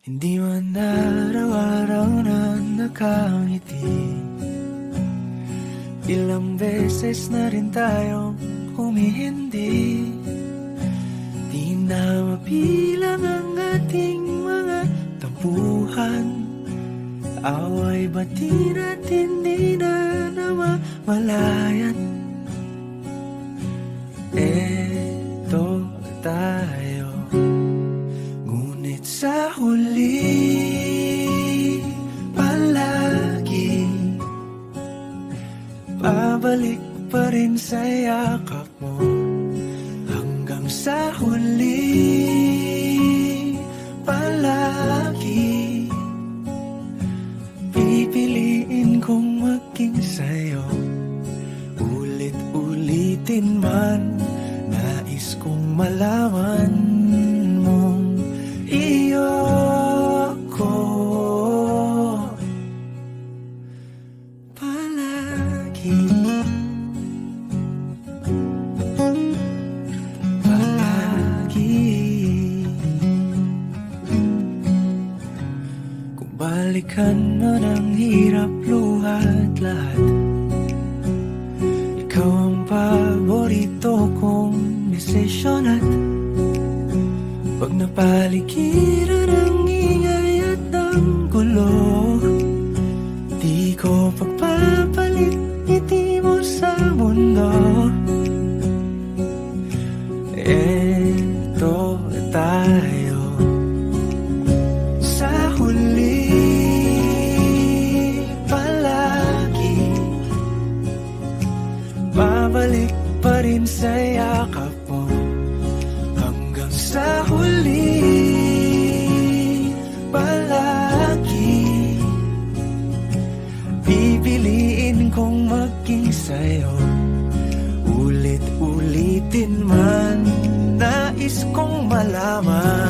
Hindi man araw-araw na nakangiti. Ilang beses na rin tayong humihindi. Di na mapilang ang ating mga tampuhan. Away bati natin di na namamalayan Eto Ulit-ulitin man Nais kong malaman mong iyo ako Palagi. Palagi. Kung balikan man ang hirap luhat lahat paborito kong desisyon at Pag napaligiran ang ingay at ang gulo. Di ko pagpapalit ngiti mo sa mundo. Eto tayo Babalik pa rin sa yakap mo. Hanggang sa huli Palagi. Pipiliin kong maging sa'yo. Ulit-ulitin man Nais kong malaman